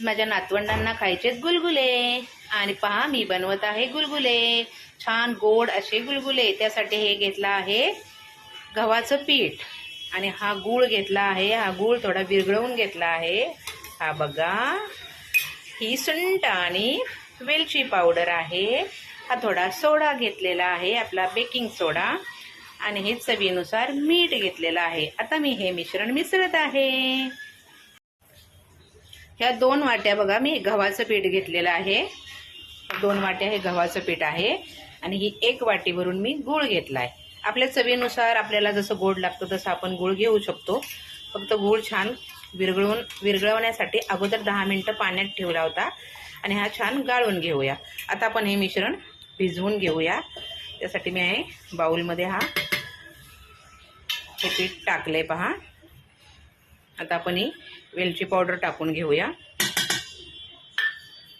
माझ्या नातवंडांना खायचेच गुलगुले. आणि पहा मी बनवत आहे गुलगुले. छान गोड असे गुलगुले. त्यासाठी हे घेतलं आहे गव्हाचं पीठ. आणि हा गूळ घेतला आहे. हा गूळ थोडा विरघळवून घेतला आहे. हा बघा. ही सुंट आणि वेलची पावडर आहे. हा थोडा सोडा घेतलेला आहे. आपला बेकिंग सोडा. आणि हे चवीनुसार मीठ घेतलेलं आहे. आता मी हे मिश्रण मिसळत आहे. ह्या दोन वाट्या बघा मी गव्हाचं पीठ घेतलेलं आहे. दोन वाट्या हे गव्हाचं पीठ आहे. आणि ही एक वाटी भरून मी गूळ घेतला आहे आपल्या चवीनुसार आपल्याला जसं गोड लागतं तसं आपण गूळ घेऊ शकतो. फक्त गूळ छान विरगळून विरघळवण्यासाठी अगोदर दहा मिनटं पाण्यात ठेवला होता. आणि हा छान गाळून घेऊया. आता आपण हे मिश्रण भिजवून घेऊया. त्यासाठी मी आहे बाऊलमध्ये हा हे पीठ टाकलं आहे पहा. आता आपण ही वेलची पावडर टाकून घेऊया.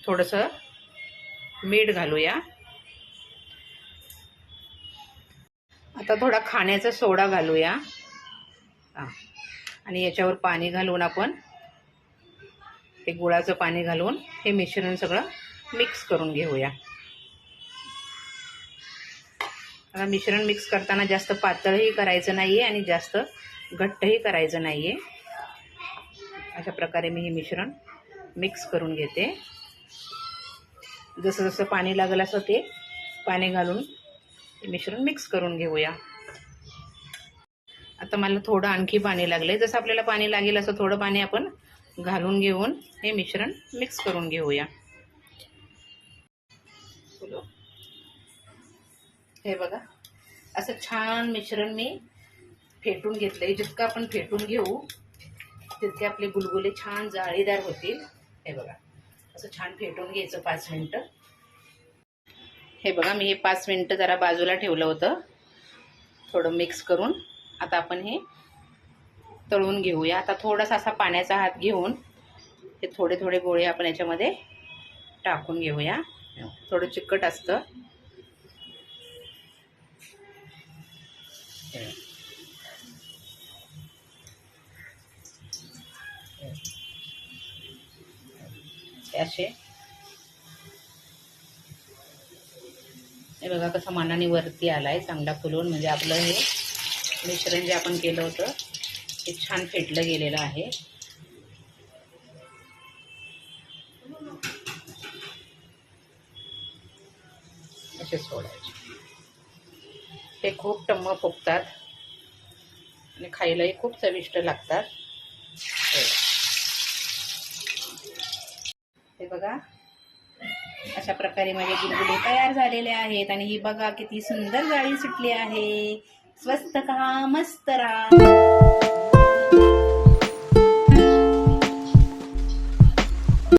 थोडंसं मीठ घालूया. आता थोडा खाण्याचा सोडा घालूया. आणि याच्यावर पाणी घालून आपण हे गुळाचं पाणी घालून हे मिश्रण सगळं मिक्स करून घेऊया. आता मिश्रण मिक्स करताना जास्त पातळही करायचं नाही आहे आणि जास्त घट्टही करायचं नाही आहे अशा प्रकारे मी हे मिश्रण मिक्स करून घेते. जसं जसं पाणी लागेल असं ते पाणी घालून हे मिश्रण मिक्स करून घेऊया. आता मला थोडं आणखी पाणी लागलं आहे जसं आपल्याला पाणी लागेल असं थोडं पाणी आपण घालून घेऊन हे मिश्रण मिक्स करून घेऊया. हे बघा. असं छान मिश्रण मी फेटून घेतलं आहे जितकं आपण फेटून घेऊ तितके आपले गुलगुले छान जाळीदार होतील. हे बघा असं छान फेटून घ्यायचं पाच मिनटं. हे बघा मी हे पाच मिनटं जरा बाजूला ठेवलं होतं. थोडं मिक्स करून. आता आपण हे तळून घेऊया. आता थोडासा असा पाण्याचा हात घेऊन हे थोडे थोडे गोळे आपण याच्यामध्ये टाकून घेऊया. थोडं चिकट असतं. असे. हे बघा कसं मानाने वरती आलाय चांगला फुलून. म्हणजे आपलं हे मिश्रण जे आपण केलं होतं ते छान फेटलं गेलेलं आहे. असे सोडायचे. हे खूप टम्म फुगतात आणि खायलाही खूप चविष्ट लागतात. बघा. अशा प्रकारे माझे गुलगुले तयार झालेले आहेत आणि ही बघा किती सुंदर जाळी सुटली आहे. स्वस्त का? मस्त राहा.